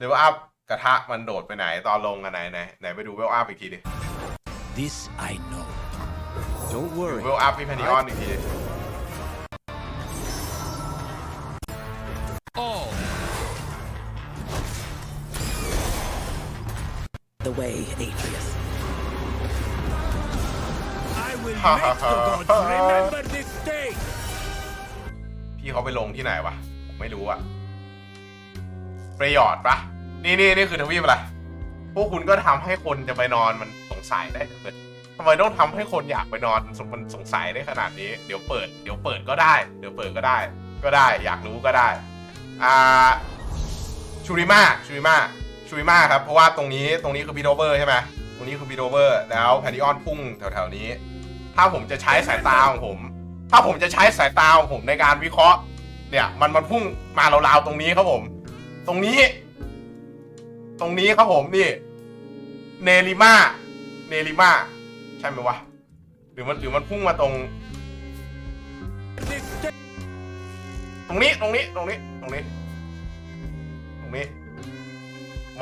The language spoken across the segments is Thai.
เลเวลอัพกระทะมันโดดไปไหนตอนลงกันไหนไหนไหนไปดูเวลอัพอีกทีดิ This I know. Don't ดู worry. เวลอัพพี่แพนดิออนอีกทีดิ All. The way, Atreus. I will make the gods remember this day. พี่เขาไปลงที่ไหนวะผมไม่รู้อะ ประโยชน์ปะนี่นี่นี่คือทวีปอะไร พวกคุณก็ทำให้คนจะไปนอนมันสงสัยได้เลยทำไมต้องทำให้คนอยากไปนอนมันสงสัยได้ขนาดนี้ เดี๋ยวเปิด เดี๋ยวเปิดก็ได้ เดี๋ยวเปิดก็ได้ ก็ได้ อยากรู้ก็ได้ อ่า ชูริมาชูริมาชูริมาครับ เพราะว่าตรงนี้ ตรงนี้คือบีโดเบอร์ใช่ไหมตรงนี้คือบีโดเบอร์ แล้วแพนดิออนพุ่งแถวๆนี้ ถ้าผมจะใช้สายตาของผม ถ้าผมจะใช้สายตาของผมในการวิเคราะห์ เนี่ย มันมันพุ่งมาราวๆตรงนี้ครับผม ตรงนี้ ตรงนี้ครับผมนี่เนลิมาเนลิมาใช่ไหมวะ หรือมันหรือมันพุ่งมาตรง ตรงนี้ตรงนี้ตรงนี้ตรงนี้ ตรงนี้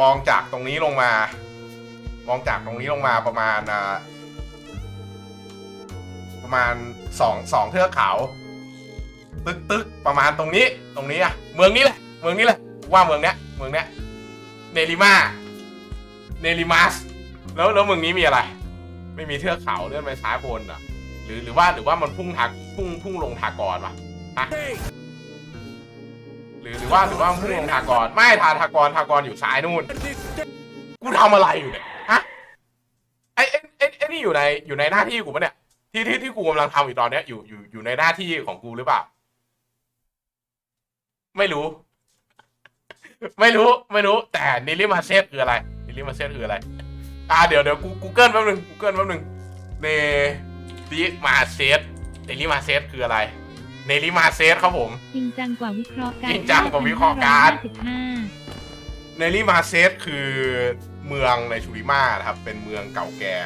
มองจากตรงนี้ลงมา มองจากตรงนี้ลงมาประมาณอ่าประมาณสองสองเทือกเขา ตึกตึกประมาณตรงนี้ ตรงนี้อะเมืองนี้แหละ เมืองนี้แหละ ว่าเมืองเนี้ยเมืองเนี้ยเนลิมาเนลิมัสแล้วแล้วเมืองนี้มีอะไร ไม่มีเทือกเขาเลื่อนไปซ้ายบนหรอะหรือหรือว่าหรือว่ามันพุ่งทางพุ่งพุ่งลงทากรวะ Day. หรือหรือว่าหรือว่าพุ่งลงทากรไม่ทาทากรทากรอยู่ซ้ายนู่นกูทำอะไรอยู่เนี่ยฮะไอ้ไอ้ไอ้นี่อยู่ในอยู่ในหน้าที่กูปะเนี่ยที่ที่ที่กูกำลังทำอยู่ตอนเนี้ยอยู่อยู่อยู่ในหน้าที่ของกูหรือเปล่า ไม่รู้ ไม่รู้ไม่รู้แต่นิลิมาเซตคืออะไรนิลิมาเซตคืออะไร อ่าเดี๋ยวเดี๋ยวกูกูเกิลแป๊บนึงกูเกิลแป๊บนึงเนลิมาเซตเนลิมาเซตคืออะไรเนลิมาเซตครับผมจริงจังกว่าวิเคราะห์การจริงจังกว่าวิเคราะห์การ555เนลิมาเซตคือเมืองในชูริมานะครับ เป็นเมืองเก่าแก่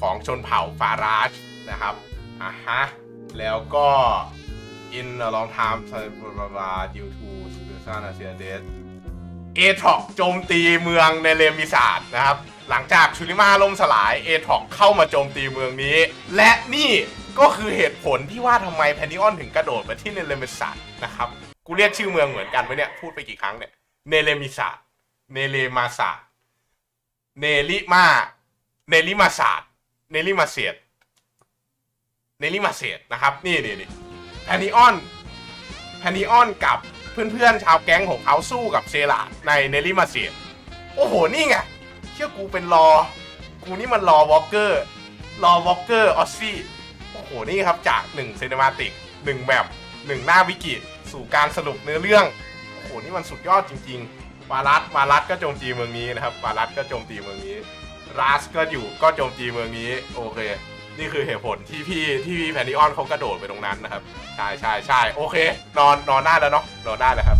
ของชนเผ่าฟาราชนะครับอะฮะแล้วก็ in a long time due to situation a s i a d e เอทอกโจมตีเมืองในเลมิสาดนะครับ หลังจากชูริมาล่มสลายเอทอกเข้ามาโจมตีเมืองนี้ และนี่ก็คือเหตุผลที่ว่าทำไมแพนิออนถึงกระโดดมาที่เนเลมิสาดนะครับ กูเรียกชื่อเมืองเหมือนกันไหมเนี่ย พูดไปกี่ครั้งเนี่ย เนเลมิสาดเนเลมาศาสเนลิมาเนลิมาศาสเนลิมาเสียดเนลิมาเสียดนะครับ นี่นี่นี่แพนิออนแพนิออนกับ เพื่อนๆชาวแก๊งของเขาสู้กับเซราในเนลิมาเสียโอ้โห นี่ไง เชื่อกูเป็นรอ กูนี่มันรอวอลเกอร์ รอวอลเกอร์ออสซี่โอ้โห นี่ครับจากหนึ่งเซนมาติกหนึ่งแบบหนึ่งหน้าวิกิสู่การสรุปเนื้อเรื่อง โอ้โห นี่มันสุดยอดจริงๆวารัสวารัสก็โจมตีเมืองนี้นะครับวารัสก็โจมตีเมืองนี้ ราสก็อยู่ก็โจมตีเมืองนี้ โอเค นี่คือเหตุผลที่พี่ที่พี่แพนดิออนเขากระโดดไปตรงนั้นนะครับ ใช่ใช่ใช่โอเค นอนนอนได้แล้วเนาะนอนได้แล้วครับ